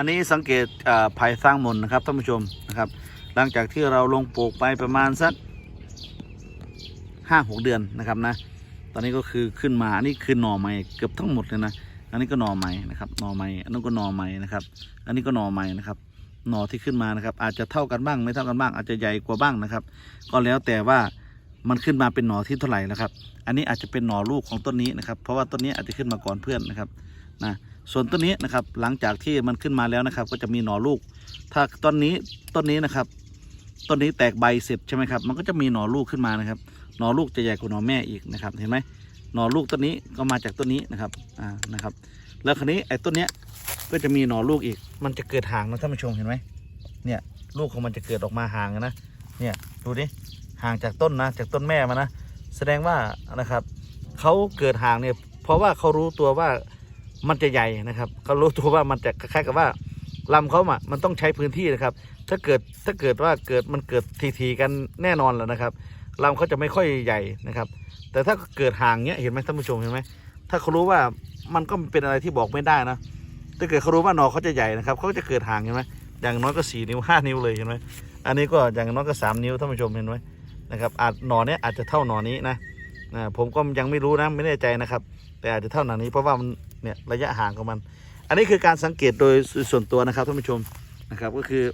อันนี้สังเกตอ่ายสร้างมนนะครับท่านผู้ชมนะครับ หลังจากที่เราลงปลูกไปประมาณสักห้าหกเดือนนะครับนะ ตอนนี้ก็คือขึ้นมาอันนี้คือหน่อใหม่เกือบทั้งหมดเลยนะ อันนี้ก็หน่อใหม่นะครับหน่อใหม่อันนั้นก็หน่อใหม่นะครับ อันนี้ก็หน่อใหม่นะครับหน่อที่ขึ้นมานะครับ อาจจะเท่ากันบ้างไม่เท่ากันบ้าง อาจจะใหญ่กว่าบ้างนะครับ ก็แล้วแต่ว่ามันขึ้นมาเป็นหน่อที่เท่าไหร่นะครับ อันนี้อาจจะเป็นหน่อลูกของต้นนี้นะครับ เพราะว่าต้นนี้อาจจะขึ้นมาก่อนเพื่อนนะครับนะ ส่วนต้นนี้นะครับหลังจากที่มันขึ้นมาแล้วนะครับ ก็จะมีหน่อลูก ถ้าต้นนี้ต้นนี้นะครับต้นนี้แตกใบเสร็จใช่ไหมครับมันก็จะมีหน่อลูกขึ้นมานะครับ หน่อลูกจะใหญ่กว่าหน่อแม่อีกนะครับเห็นไหมหน่อลูกต้นนี้ก็มาจากต้นนี้นะครับอ่านะครับ แล้วคราวนี้ไอ้ต้นเนี้ยก็จะมีหน่อลูกอีก มันจะเกิดห่างนะท่านผู้ชมเห็นไหมเนี่ยลูกของมันจะเกิดออกมาห่างนะเนี่ยดูดิห่างจากต้นนะจากต้นแม่มานะแสดงว่านะครับเขาเกิดห่างเนี่ยเพราะว่าเขารู้ตัวว่า มันจะใหญ่นะครับเขารู้ตัวว่ามันจะคล้ายๆกับว่าลำเขาอะมันต้องใช้พื้นที่นะครับ ถ้าเกิดถ้าเกิดว่าเกิดมันเกิดทีๆกันแน่นอนแล้วนะครับลำเขาจะไม่ค่อยใหญ่นะครับ แต่ถ้าเกิดห่างเนี้ยเห็นไหมท่านผู้ชมเห็นไหมถ้าเขารู้ว่ามันก็เป็นอะไรที่บอกไม่ได้นะถ้าเกิดเขารู้ว่าหนอเขาจะใหญ่นะครับเขาก็จะเกิดห่างเห็นไหมอย่างน้อยก็สี่นิ้วห้านิ้วเลยเห็นไหมอันนี้ก็อย่างน้อยก็สามนิ้วท่านผู้ชมเห็นไหมนะครับอาจหนอเนี้ยอาจจะเท่าหนอนี้นะ นะผมก็ยังไม่รู้นะไม่แน่ใจนะครับ แต่อาจจะเท่าหนอนี้เพราะว่ามันเนี่ยระยะห่างของมัน อันนี้คือการสังเกตโดยส่วนตัวนะครับท่านผู้ชมนะครับก็คือ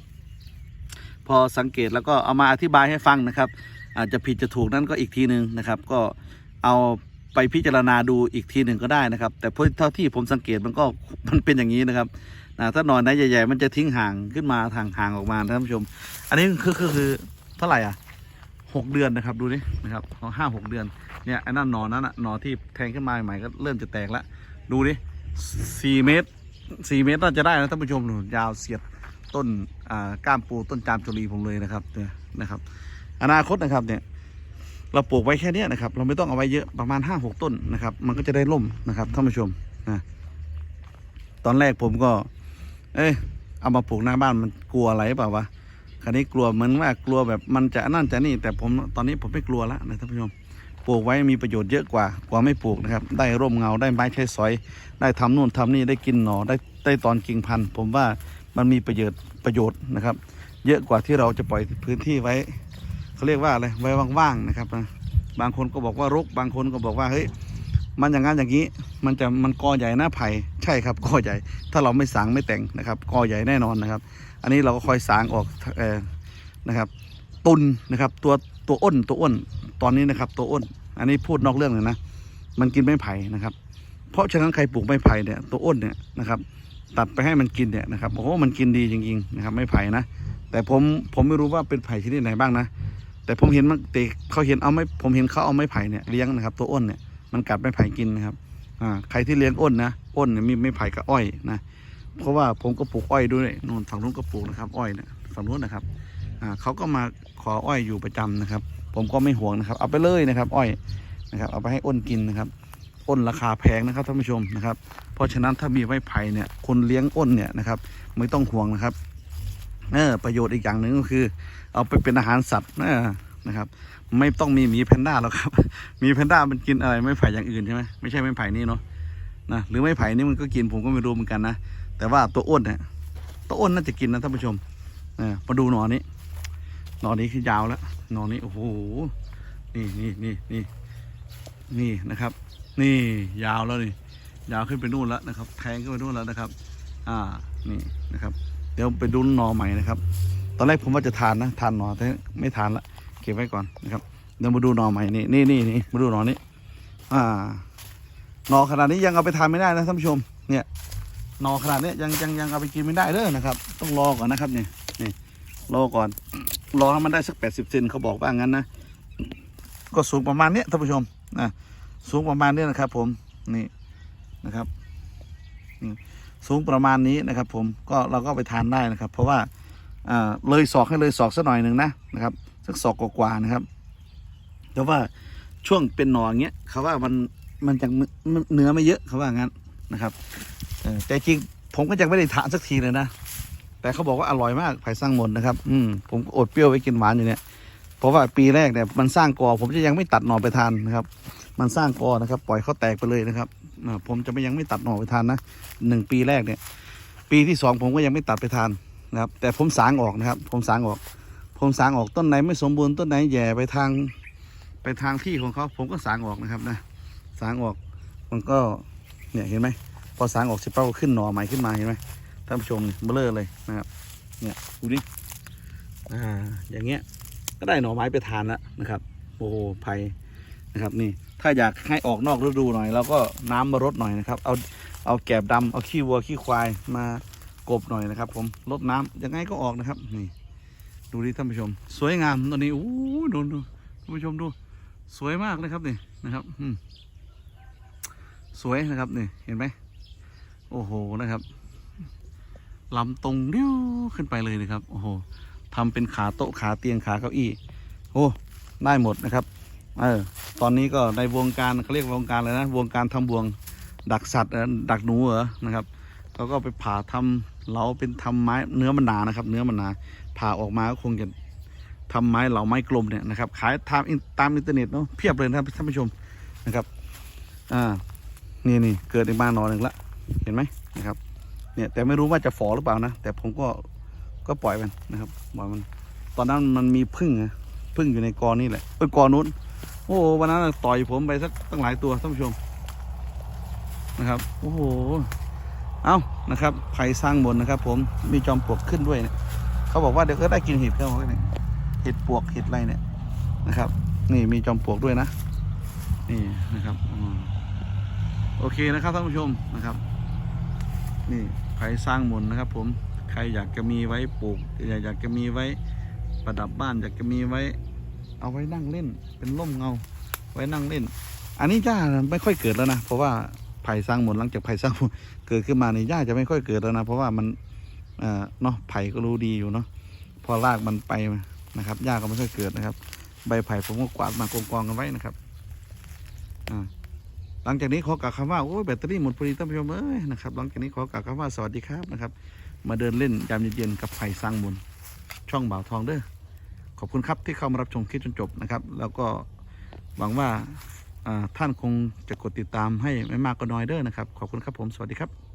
พอสังเกตแล้วก็เอามาอธิบายให้ฟังนะครับ อาจจะผิดจะถูกนั่นก็อีกทีหนึ่งนะครับ ก็เอาไปพิจารณาดูอีกทีหนึ่งก็ได้นะครับ แต่เพราะเท่าที่ผมสังเกตมันก็มันเป็นอย่างนี้นะครับนะถ้าหนอนไหนใหญ่ ๆ มันจะทิ้งห่างขึ้นมาทางห่างออกมาท่านผู้ชม อันนี้คือคือคือเท่าไหร่อะ หกเดือนนะครับ ดูนี่นะครับเอาห้าหกเดือน เนี่ยไอ้นั่นหนอนนั้นอะหนอที่แทงขึ้นมาใหม่ก็เริ่มจะแตกแล้วดูดิสี่เมตรสี่เมตรน่าจะได้นะท่านผู้ชมหนูยาวเสียดต้นอ่าก้ามปูต้นจามจุลีผมเลยนะครับเนี่ยนะครับ อนาคตนะครับเนี่ยเราปลูกไว้แค่นี้นะครับ เราไม่ต้องเอาไว้เยอะประมาณห้าหกต้นนะครับ มันก็จะได้ร่มนะครับท่านผู้ชมนะตอนแรกผมก็ เอ้ยเอามาปลูกหน้าบ้านมันกลัวอะไรเปล่าวะ คราวนี้กลัวเหมือนว่ากลัวแบบมันจะนั่นจะนี่ แต่ผมตอนนี้ผมไม่กลัวแล้วนะท่านผู้ชมปลูกไว้มีประโยชน์เยอะกว่ากว่าไม่ปลูกนะครับ ได้ร่มเงาได้ไม้ใช้สอย ได้ทำนู่นทำนี่ได้กินหน่อได้ได้ตอนกิ่งพันธุ์ผมว่ามันมีประโยชน์ประโยชน์นะครับ เยอะกว่าที่เราจะปล่อยพื้นที่ไว้เขาเรียกว่าอะไรไว้ว่างๆนะครับนะบางคนก็บอกว่ารกบางคนก็บอกว่าเฮ้ย มันอย่างนั้นอย่างนี้มันจะมันกอใหญ่หน้าไผ่ใช่ครับกอใหญ่ ถ้าเราไม่สางไม่แต่งนะครับกอใหญ่แน่นอนนะครับ อันนี้เราก็คอยสางออกอนะครับ ตุนนะครับ ตัวตัวอ้นตัวอ้นตอนนี้นะครับ ตัวอ้น อันนี้พูดนอกเรื่องเลยนะมันกินไม้ไผ่นะครับ เพราะฉะนั้นใครปลูกไม้ไผ่เนี่ยตัวอ้นเนี่ยนะครับ ตัดไปให้มันกินเนี่ยนะครับโอ้โหมันกินดีจริงๆนะครับไม้ไผ่นะแต่ผมผมไม่รู้ว่าเป็นไผ่ชนิดไหนบ้างนะแต่ผมเห็นมันเตเขาเห็นเอาไม้ผมเห็นเขาเอาไม้ไผ่เนี่ยเลี้ยงนะครับ ตัวอ้นเนี่ย มันกัดไม้ไผ่กินนะครับอ่าใครที่เลี้ยงอ้นนะอ้นเนี่ยมีไม้ไผ่กับอ้อยนะเพราะว่าผมก็ปลูกอ้อยด้วยนู่นฝั่งนู้นก็ปลูกนะครับ อ้อยเนี่ยฝั่งนู้นนะครับอ่าเขาก็มาขออ้อยอยู่ประจำนะครับ ผมก็ไม่ห่วงนะครับ เอาไปเลยนะครับ อ้อยนะครับ เอาไปให้อ้นกินนะครับอ้นราคาแพงนะครับท่านผู้ชมนะครับ เพราะฉะนั้นถ้ามีไม้ไผ่เนี่ยคนเลี้ยงอ้นเนี่ยนะครับไม่ต้องห่วงนะครับเออประโยชน์อีกอย่างหนึ่งก็คือ เอาไปเป็นอาหารสัตว์นะ นะครับ ไม่ต้องมีหมีแพนด้าหรอกครับหมีแพนด้ามันกินอะไรไม่ไผ่อย่างอื่นใช่ไหมไม่ใช่ไม่ไผ่นี่เนาะนะหรือไม่ไผ่นี่มันก็กินผมก็ไม่รู้เหมือนกันนะแต่ว่าตัวอ้นเนี่ยตัวอ้นน่าจะกินนะท่านผู้ชมเออมาดูหนอนนี้หนอนนี้คือยาวแล้วหนอนนี้โอ้โหนี่นี่นี่นี่นี่นะครับ นี่ยาวแล้วนี่ยาวขึ้นไปนู่นแล้วนะครับ แทงขึ้นไปนู่นแล้วนะครับ อ่านี่นะครับ เดี๋ยวไปดูหนอใหม่นะครับ ตอนแรกผมว่าจะทานนะทานหนอแต่ไม่ทานละ ก็บไว้ก่อนนะครับเดี๋ยวมาดูหนอใหม่นี่นี่นี่นี่มาดูหนอนี้ อ่าหนอขนาดนี้ยังเอาไปทานไม่ได้นะท่านผู้ชม เนี่ยหนอขนาดนี้ยังยังยังเอาไปกินไม่ได้เลยนะครับ ต้องรอก่อนนะครับนี่นี่รอก่อน รอให้มันได้สักแปดสิบเซนเขาบอกว่างั้นนะก็สูงประมาณเนี้ยท่านผู้ชมนะสูงประมาณเนี้ยนะครับ ผมนี่นะครับสูงประมาณนี้นะครับ ผมก็เราก็ไปทานได้นะครับ เพราะว่าอ่าเลยศอกให้เลยศอกสักหน่อยหนึ่งนะนะครับ สักศอกกว่านะครับ แต่ว่าช่วงเป็นหนออย่างเงี้ยเขาว่ามันมันจะเนื้อไม่เยอะเขาว่างั้นนะครับอแต่จริงผมก็ยังไม่ได้ทานสักทีเลยนะแต่เขาบอกว่าอร่อยมากไผ่สร้างมนนะครับ อืมผมก็อดเปรี้ยวไว้กินหวานอยู่เนี่ยเพราะว่าปีแรกเนี่ยมันสร้างกอ ผมจะยังไม่ตัดหน่อไปทานนะครับ มันสร้างกอนะครับ ปล่อยเขาแตกไปเลยนะครับผมจะไม่ยังไม่ตัดหน่อไปทานนะหนึ่งปีแรกเนี่ย ปีที่สองผมก็ยังไม่ตัดไปทานนะครับ แต่ผมสางออกนะครับ ผมสางออก ผมสางออกต้นไหนไม่สมบูรณ์ต้นไหนแย่ไปทางไปทางที่ของเขาผมก็สางออกนะครับนะสางออกมันก็เนี่ยเห็นไหมพอสางออกเสร็จปั๊บก็ขึ้นหน่อใหม่ขึ้นมาเห็นไหมท่านผู้ชมเบลอเลยนะครับเนี่ยดูดิอ่าอย่างเงี้ยก็ได้หน่อไม้ไปทานแล้วนะครับ โอ้โหไผ่นะครับนี่ถ้าอยากให้ออกนอกฤดูหน่อยเราก็น้ำมารดหน่อยนะครับ เอาเอาแกบดำเอาขี้วัวขี้ควายมากบหน่อยนะครับ ผมรดน้ำยังไงก็ออกนะครับนี่ ดูดิท่านผู้ชม สวยงามตอนนี้โอ้ดูดูท่านผู้ชมดู สวยมากเลยครับนี่นะครับอืมสวยนะครับนี่เห็นไหมโอ้โหนะครับลำตรงเลี้ยวขึ้นไปเลยนะครับโอ้โหทำเป็นขาโต๊ะขาเตียงขาเก้าอี้โอ้ได้หมดนะครับเออตอนนี้ก็ในวงการเขาเรียกวงการอะไรนะวงการทำบวงดักสัตว์ดักหนูเหรอนะครับเขาก็ไปผ่าทำ เหลาเป็นทำไม้เนื้อมันหนานะครับ เนื้อมันหนาผ่าออกมาก็คงจะทำไม้เหลาไม้กลมเนี่ยนะครับ ขายตามตามอินเทอร์เน็ตเนาะเพียบเลยนะครับท่านผู้ชมนะครับ อ่า นี่นี่เกิดในบ้านนอนหนึ่งละ เห็นไหมนะครับ เนี่ยแต่ไม่รู้ว่าจะฝอหรือเปล่านะ แต่ผมก็ก็ปล่อยมันนะครับปล่อยมัน ตอนนั้นมันมีพึ่งนะพึ่งอยู่ในกอนี่แหละเอ้ยกอนู้น โอ้วันนั้นต่อยผมไปสักตั้งหลายตัวท่านผู้ชมนะครับ โอ้โห เอานะครับไผ่สร้างบนนะครับ ผมมีจอมปลวกขึ้นด้วยเนี่ยเขาบอกว่าเดี๋ยวก็ได้กินเห็ดเขาบอกว่าเนี่ยเห็ดปลวกเห็ดอะไรเนี่ยนะครับ นี่มีจอมปลวกด้วยนะนี่นะครับอโอเคนะครับท่านผู้ชมนะครับ นี่ไผ่สร้างมนต์นะครับ ผมใครอยากจะมีไว้ปลูกอยากอยากจะมีไว้ประดับบ้านอยากจะมีไว้ เอาไว้นั่งเล่น เป็นร่มเงา ไว้นั่งเล่น อันนี้หญ้าไม่ค่อยเกิดแล้วนะเพราะว่า ไผ่สร้างมนหลังจากไผ่สร้างมนเกิดขึ้นมาในยหญ้าจะไม่ค่อยเกิดแล้วนะ เพราะว่ามันเออนาะไผ่ก็รู้ดีอยู่เนาะพอรากมันไปนะครับหญ้าก็ไม่ค่อยเกิดนะครับ ใบไผ่ผมก็กวาดมากองกองกันไว้นะครับหลังจากนี้ขอกล่าวคำว่าโอ้ยแบตเตอรี่หมดพอดีท่านผู้ชมเอ้ยนะครับหลังจากนี้ขอกล่าวคำว่าสวัสดีครับนะครับ มาเดินเล่นยามเย็นๆกับไผ่สร้างมนช่องบ่าวทองเด้อขอบคุณครับที่เข้ามารับชมคลิปจนจบนะครับ แล้วก็หวังว่า ท่านคงจะกดติดตามให้ไม่มากก็น้อยเด้อนะครับ ขอบคุณครับผม สวัสดีครับ